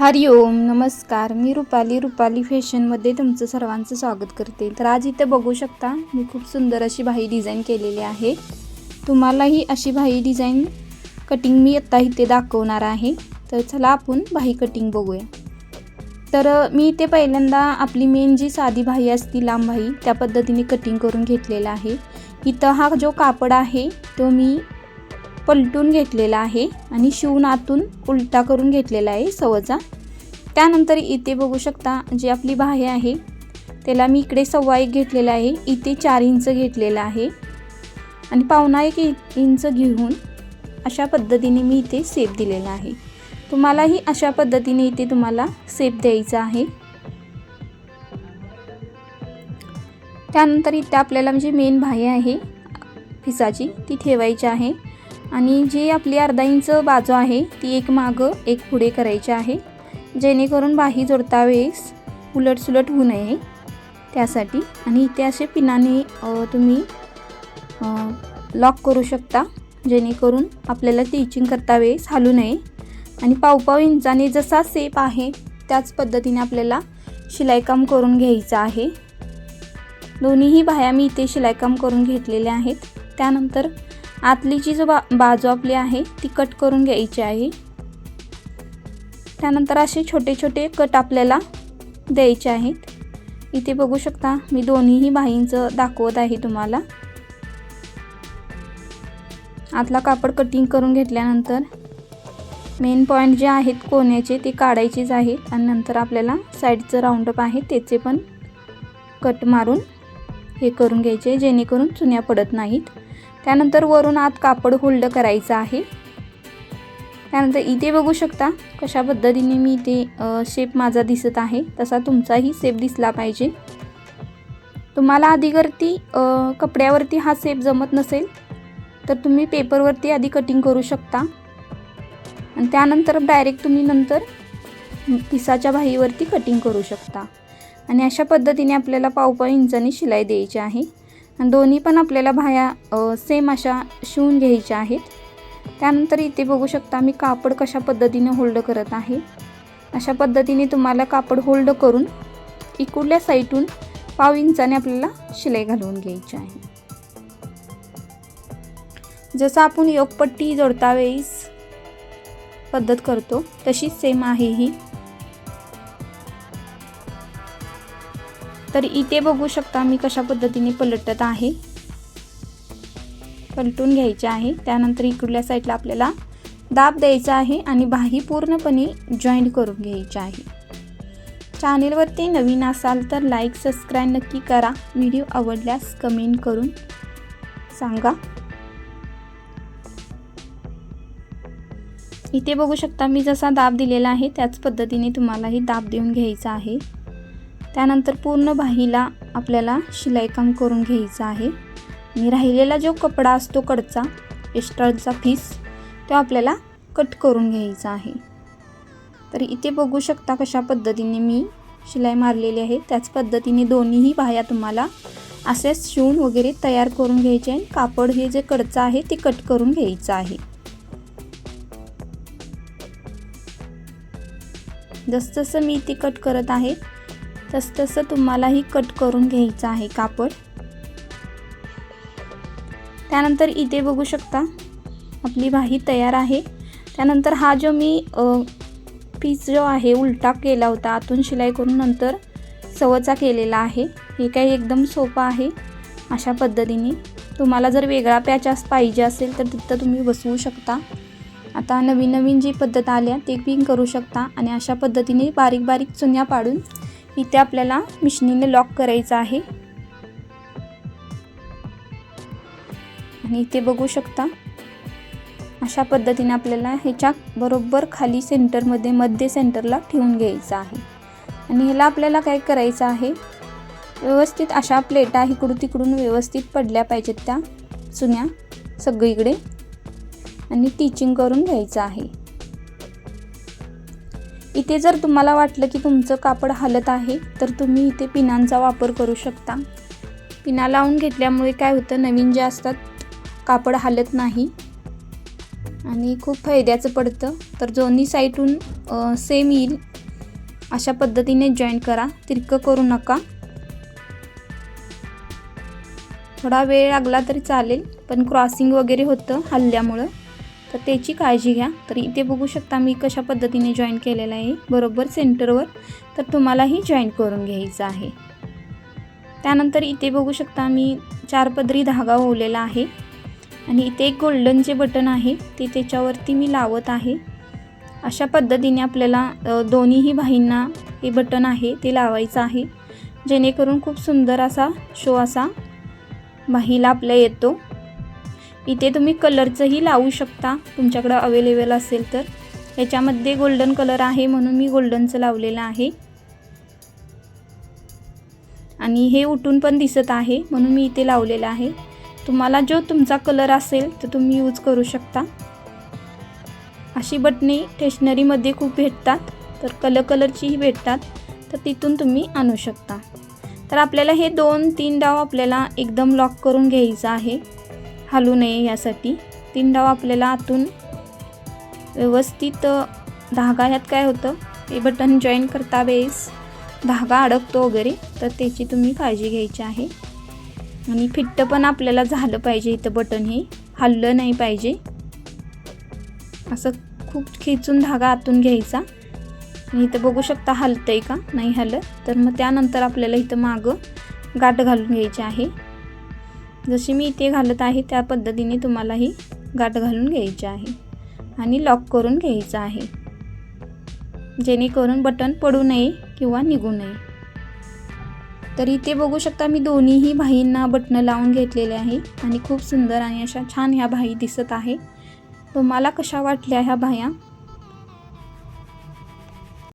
हरि ओम नमस्कार. मी रुपाली रुपाली फॅशनमध्ये तुमचं सर्वांचं स्वागत करते. तर आज इथे बघू शकता मी खूप सुंदर अशी भाई डिझाईन केलेली आहे. तुम्हालाही अशी भाई डिझाईन कटिंग मी आत्ता इथे दाखवणार आहे. तर चला आपण भाई कटिंग बघूया. तर मी इथे पहिल्यांदा आपली मेन जी साधी भाई असती लांब भाई त्या पद्धतीने कटिंग करून घेतलेला आहे. इथं हा जो कापड आहे तो मी पलटून घेतलेला आहे आणि शिवून आतून उलटा करून घेतलेला आहे सवचा त्यानंतर इथे बघू शकता जी आपली बाहे आहे त्याला मी इकडे सव्वा एक घेतलेला आहे इथे चार इंच घेतलेला आहे. आणि पावणा एक इंच घेऊन अशा पद्धतीने मी इथे सेप दिलेला आहे. तुम्हालाही अशा पद्धतीने इथे तुम्हाला सेप द्यायचा आहे. त्यानंतर इथे आपल्याला म्हणजे मेन बाहे आहे फिसाची ती ठेवायची आहे. आणि जी आपली अर्धा इंच बाजू आहे ती एक मागं एक पुढे करायची आहे. जेणेकरून बाही जोडता वेळेस उलटसुलट होऊ नये. त्यासाठी आणि इथे असे पिनाने तुम्ही लॉक करू शकता. जेणेकरून आपल्याला टिचिंग करता वेळेस हालू नये. आणि पावपाव इंचाने जसा सेप आहे त्याच पद्धतीने आपल्याला शिलाईकाम करून घ्यायचं आहे. दोन्हीही बाह्या मी इथे शिलाईकाम करून घेतलेल्या आहेत. त्यानंतर आतली जी जो बा बाजू आपली आहे ती कट करून घ्यायची आहे. त्यानंतर असे छोटे छोटे कट आपल्याला द्यायचे आहेत. इथे बघू शकता मी दोन्हीही बाहींचं दाखवत आहे तुम्हाला. आतला कापड कटिंग करून घेतल्यानंतर मेन पॉईंट जे आहेत कोण्याचे ते काढायचेच आहेत. आणि नंतर आपल्याला साईडचं राऊंडअप आहे त्याचे पण कट मारून हे करून घ्यायचे जेणेकरून चुन्या पडत नाहीत. त्यानंतर वरून आत कापड होल्ड करायचं आहे. त्यानंतर इथे बघू शकता कशा पद्धतीने मी इथे शेप माझा दिसत आहे. तसा तुमचाही शेप दिसला पाहिजे. तुम्हाला आधीवरती कपड्यावरती हा शेप जमत नसेल तर तुम्ही पेपरवरती आधी कटिंग करू शकता. आणि त्यानंतर डायरेक्ट तुम्ही नंतर पिसाच्या बाहीवरती कटिंग करू शकता. आणि अशा पद्धतीने आपल्याला पावपाव इंचाने शिलाई द्यायची आहे. दोन्ही पण आपल्याला बाह्या सेम अशा शिवून घ्यायच्या आहेत. त्यानंतर इथे बघू शकता मी कापड कशा पद्धतीने होल्ड करत आहे. अशा पद्धतीने तुम्हाला कापड होल्ड करून इकडल्या साईटून पाव इंचाने आपल्याला शिलाई घालवून घ्यायची आहे. जसं आपण योगपट्टी जोडता वेळीस पद्धत करतो तशीच सेम आहे ही. तर इथे बघू शकता मी कशा पद्धतीने पलटत आहे. पलटून घ्यायचे आहे. त्यानंतर इकडल्या साईडला आपल्याला दाब द्यायचा आहे आणि बाही पूर्णपणे जॉईंट करून घ्यायची आहे. चॅनेलवरती नवीन असाल तर लाईक सबस्क्राईब नक्की करा. व्हिडिओ आवडल्यास कमेंट करून सांगा. इथे बघू शकता मी जसा दाब दिलेला आहे त्याच पद्धतीने तुम्हालाही दाब देऊन घ्यायचा आहे. त्यानंतर पूर्ण बाहीला आपल्याला शिलाईकाम करून घ्यायचं आहे. आणि राहिलेला जो कपडा असतो कडचा एक्स्ट्राचा पीस तो आपल्याला कट करून घ्यायचा आहे. तर इथे बघू शकता कशा पद्धतीने मी शिलाई मारलेली आहे. त्याच पद्धतीने दोन्हीही बाह्या तुम्हाला असेच शिवून वगैरे तयार करून घ्यायचे आहे कापड हे जे कडचं आहे ते कट करून घ्यायचं आहे. जसजसं मी ते कट करत आहे तसं तसं तुम्हालाही कट करून घ्यायचं आहे कापड. त्यानंतर इथे बघू शकता आपली भाही तयार आहे. त्यानंतर हा जो मी पीस जो आहे उलटा केला होता आतून शिलाई करून नंतर सवचा केलेला आहे. हे काही एकदम सोपं आहे अशा पद्धतीने. तुम्हाला जर वेगळा पॅच अस पाहिजे असेल तर तिथं तुम्ही बसवू शकता. आता नवीन नवीन जी पद्धत आल्या ते पिंग करू शकता आणि अशा पद्धतीने बारीक बारीक चुन्या पाडून इथे आपल्याला मिशनीने लॉक करायचं आहे. आणि इथे बघू शकता अशा पद्धतीने आपल्याला ह्याच्या बरोबर खाली सेंटरमध्ये मध्य सेंटरला ठेवून घ्यायचं आहे. आणि ह्याला आपल्याला काय करायचं आहे व्यवस्थित अशा प्लेटा इकडून तिकडून व्यवस्थित पडल्या पाहिजेत त्या चुन्या सगळीकडे. आणि टीचिंग करून घ्यायचं आहे. इथे जर तुम्हाला वाटलं की तुमचं कापड हलत आहे तर तुम्ही इथे पिनांचा वापर करू शकता. पिना लावून घेतल्यामुळे काय होतं नवीन जे असतात कापड हलत नाही. आणि खूप फायद्याचं पडतं. तर दोन्ही साईडून सेम येईल. अशा पद्धतीने जॉईन करा. तिरकं करू नका. थोडा वेळ लागला तरी चालेल पण क्रॉसिंग वगैरे होतं हल्ल्यामुळं. तर त्याची काळजी घ्या. तर इथे बघू शकता मी कशा पद्धतीने जॉईन केलेलं आहे. बरोबर सेंटरवर तर तुम्हालाही जॉईन करून घ्यायचं आहे. त्यानंतर इथे बघू शकता मी चार पदरी धागा ओवलेला आहे. आणि इथे एक गोल्डन जे बटन आहे. ते त्याच्यावरती मी लावत आहे. अशा पद्धतीने आपल्याला दोन्हीही बाहींना हे बटन आहे ते लावायचं आहे. जेणेकरून खूप सुंदर असा शो असा बाहीला आपल्या येतो. इथे तुम्ही कलरचंही लावू शकता. तुमच्याकडं अवेलेबल असेल तर. याच्यामध्ये गोल्डन कलर आहे म्हणून मी गोल्डनचं लावलेलं आहे. आणि हे उठून पण दिसत आहे म्हणून मी इथे लावलेलं आहे. तुम्हाला जो तुमचा कलर असेल तर तुम्ही यूज करू शकता. अशी बटणे स्टेशनरीमध्ये खूप भेटतात. तर कलर कलरचीही भेटतात. तर तिथून तुम्ही आणू शकता. तर आपल्याला हे दोन तीन डाव आपल्याला एकदम लॉक करून घ्यायचा आहे. हलू नये यासाठी. तीन डाव आपल्याला आतून व्यवस्थित धागा ह्यात काय होतं? ते बटन जॉईन करता वेळेस धागा अडकतो वगैरे तर त्याची तुम्ही काळजी घ्यायची आहे. आणि फिट्ट पण आपल्याला झालं पाहिजे इथं बटन हे. हललं नाही पाहिजे. असं खूप खेचून धागा आतून घ्यायचा. आणि इथं बघू शकता हलतंय का? नाही हलत. तर मग त्यानंतर आपल्याला इथं मागं गाठ घालून घ्यायची आहे. जशी मी इथे घालत आहे त्या पद्धतीने तुम्हालाही गाठ घालून घ्यायची आहे आणि लॉक करून घ्यायचं आहे. जेणेकरून बटन पडू नये किंवा निघू नये. तर इथे बघू शकता मी दोन्हीही भाईंना बटणं लावून घेतलेले आहे आणि खूप सुंदर आणि अशा छान ह्या भाई दिसत आहे. तुम्हाला कशा वाटल्या ह्या भाया?